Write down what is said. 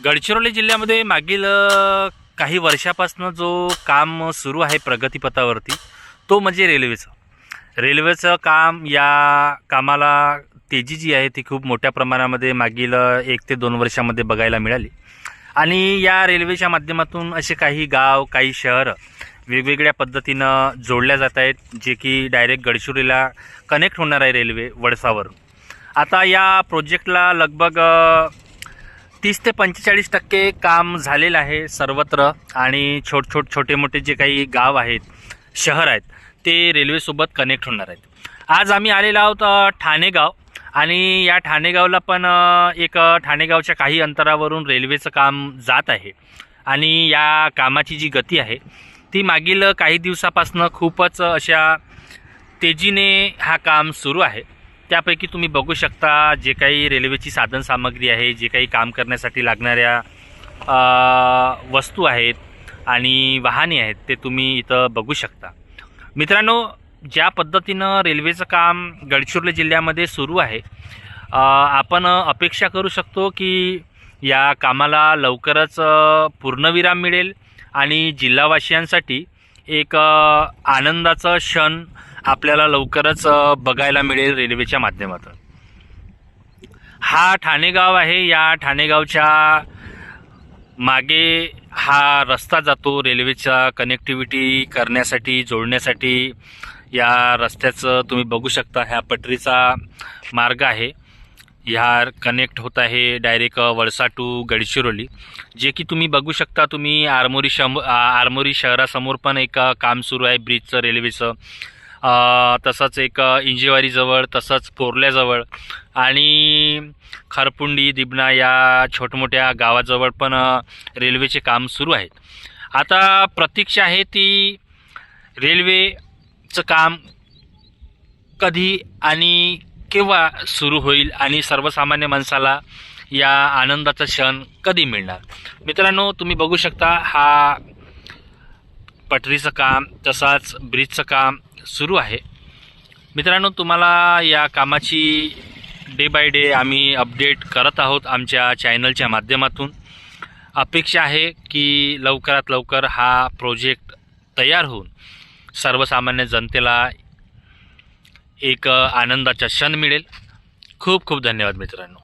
गडचिरोली जिल्ह्यामध्ये मागील काही वर्षापासून जो काम सुरू आहे प्रगतीपथावरती तो म्हणजे रेल्वेचं. रेल्वेचं काम या कामाला तेजी जी आहे ती खूप मोठ्या प्रमाणामध्ये मागील एक ते दोन वर्षामध्ये बघायला मिळाली. आणि या रेल्वेच्या माध्यमातून असे काही गाव काही शहरं वेगवेगळ्या पद्धतीनं जोडल्या जात आहेत जे की डायरेक्ट गडचिरोलीला कनेक्ट होणार आहे रेल्वे वडसावरून आता या प्रोजेक्टला लगभग तीस ते पंचेचाळीस टक्के काम झालेलं आहे सर्वत्र आणि छोट छोट छोटे मोठे जे काही गाव आहेत शहर आहेत ते रेल्वेसोबत कनेक्ट होणार आहेत. आज आम्ही आलेलो आहोत ठाणेगाव आणि या ठाणेगावला पण एक ठाणेगावच्या काही अंतरावरून रेल्वेचं काम जात आहे आणि या कामाची जी गती आहे ती मागील काही दिवसापासनं खूपच अशा तेजीने हा काम सुरू आहे. त्यापैकी तुम्ही बघू शकता जे काही रेल्वेची साधनसामग्री आहे जे काही काम करण्यासाठी लागणाऱ्या वस्तू आहेत आणि वाहने आहेत ते तुम्ही इथं बघू शकता. मित्रांनो ज्या पद्धतीनं रेल्वेचं काम गडचिरोली जिल्ह्यामध्ये सुरू आहे आपण अपेक्षा करू शकतो की या कामाला लवकरच पूर्णविराम मिळेल आणि जिल्हावासियांसाठी एक आनंदाचं क्षण आपल्याला लवकरच बघायला मिळेल रेल्वेच्या माध्यमातून. हा ठाणेगाव आहे. या ठाणेगावच्या मागे हा रस्ता जातो रेल्वेचा कनेक्टिव्हिटी करण्यासाठी जोडण्यासाठी. या रस्त्याचं तुम्ही बघू शकता ह्या पटरीचा मार्ग आहे. ह्या कनेक्ट होत आहे डायरेक्ट वळसा टू गडचिरोली. जे की तुम्ही बघू शकता तुम्ही आरमोरी शम आरमोरी शहरासमोर पण एक काम सुरू आहे ब्रिजचं रेल्वेचं. तसंच एक इंजेवारीजवळ तसंच पोरल्याजवळ आणि खारपुंडी दिबना या छोटमोठ्या गावाजवळ पण रेल्वेचे काम सुरू आहेत. आता प्रतीक्षा आहे ती रेल्वेचं काम कधी आणि केव्हा सुरू होईल आणि सर्वसामान्य माणसाला या आनंदाचा क्षण कधी मिळणार? मित्रांनो तुम्ही बघू शकता हा पटरीचं काम तसाच ब्रिजचं काम सुरू आहे. मित्रांनो तुम्हाला या कामाची डे बाय डे आम्ही अपडेट करत आहोत आमच्या चॅनलच्या माध्यमातून. अपेक्षा आहे की लवकरात लवकर हा प्रोजेक्ट तयार होऊन सर्वसामान्य जनतेला एक आनंदाचा क्षण मिळेल. खूप खूप धन्यवाद मित्रांनो.